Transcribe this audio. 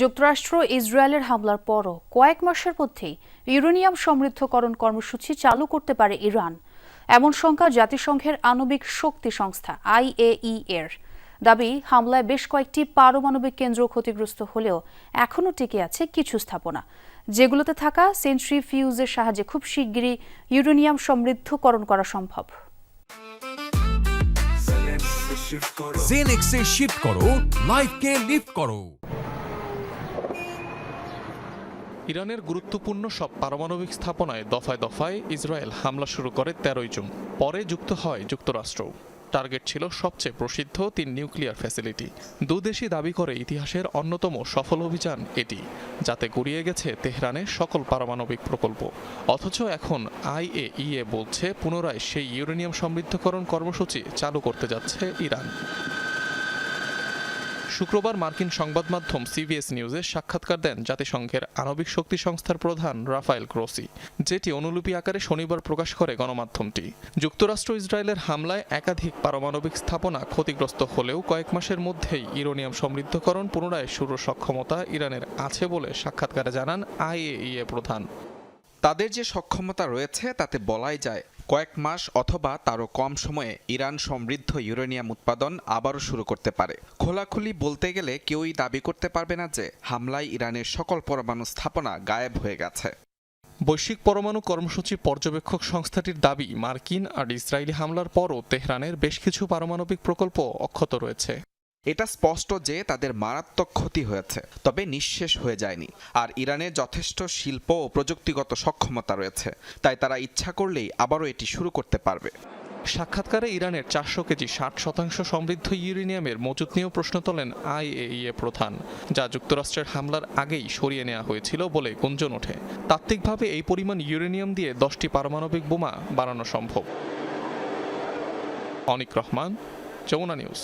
যুক্তরাষ্ট্র ইসরায়েলের হামলার পরও কয়েক মাসের মধ্যেই ইউরেনিয়াম সমৃদ্ধকরণ কর্মসূচি চালু করতে পারে ইরান। এমন শঙ্কা জাতিসংঘের আণবিক শক্তি সংস্থা আইএই এর। দাবি, হামলায় বেশ কয়েকটি পারমাণবিক কেন্দ্র ক্ষতিগ্রস্ত হলেও এখনও টিকে আছে কিছু স্থাপনা। যেগুলোতে থাকা সেন্ট্রি ফিউজের সাহায্যে খুব শিগগিরই ইউরেনিয়াম সমৃদ্ধকরণ করা সম্ভব। জেনেক্সে শিফট করো লাইফকে লিফট করো। ইরানের গুরুত্বপূর্ণ সব পারমাণবিক স্থাপনায় দফায় দফায় ইসরায়েল হামলা শুরু করে তেরোই জুন। পরে যুক্ত হয় যুক্তরাষ্ট্র। টার্গেট ছিল সবচেয়ে প্রসিদ্ধ তিন নিউক্লিয়ার ফ্যাসিলিটি। দুদেশই দাবি করে ইতিহাসের অন্যতম সফল অভিযান এটি, যাতে গুড়িয়ে গেছে তেহরানের সকল পারমাণবিক প্রকল্প। অথচ এখন আইএইএ বলছে, পুনরায় সেই ইউরেনিয়াম সমৃদ্ধকরণ কর্মসূচি চালু করতে যাচ্ছে ইরান। শুক্রবার মার্কিন সংবাদ মাধ্যম সিবিএস নিউজে সাক্ষাৎকার দেন জাতিসংঘের আণবিক শক্তি সংস্থার প্রধান রাফায়েল ক্রোসি যেটি অনুলিপি আকারে শনিবার প্রকাশ করে গণমাধ্যমটি। যুক্তরাষ্ট্র ইসরায়েলের হামলায় একাধিক পারমাণবিক স্থাপনা ক্ষতিগ্রস্ত হলেও কয়েক মাসের মধ্যেই ইউরেনিয়াম সমৃদ্ধকরণ পুনরায় শুরুর সক্ষমতা ইরানের আছে বলে সাক্ষাৎকারে জানান আইএইএ প্রধান। তাদের যে সক্ষমতা রয়েছে, তাতে বলাই যায় কয়েক মাস অথবা তারও কম সময়ে ইরান সমৃদ্ধ ইউরেনিয়াম উৎপাদন আবারও শুরু করতে পারে। খোলাখুলি বলতে গেলে কেউই দাবি করতে পারবে না যে হামলায় ইরানের সকল পরমাণু স্থাপনা গায়েব হয়ে গেছে। বৈশ্বিক পরমাণু কর্মসূচি পর্যবেক্ষক সংস্থাটির দাবি, মার্কিন আর ইসরায়েলি হামলার পরও তেহরানের বেশ কিছু পারমাণবিক প্রকল্প অক্ষত রয়েছে। এটা স্পষ্ট যে তাদের মারাত্মক ক্ষতি হয়েছে, তবে নিঃশেষ হয়ে যায়নি। আর ইরানের যথেষ্ট শিল্প ও প্রযুক্তিগত সক্ষমতা রয়েছে, তাই তারা ইচ্ছা করলেই আবারও এটি শুরু করতে পারবে। সাক্ষাৎকারে ইরানের চারশো কেজি ষাট শতাংশ সমৃদ্ধ ইউরেনিয়ামের মজুত নিয়েও প্রশ্ন তোলেন আইএইএ প্রধান, যা যুক্তরাষ্ট্রের হামলার আগেই সরিয়ে নেওয়া হয়েছিল বলে গুঞ্জন ওঠে। তাত্ত্বিকভাবে এই পরিমাণ ইউরেনিয়াম দিয়ে দশটি পারমাণবিক বোমা বানানো সম্ভব। অনিক রহমান, যমুনা নিউজ।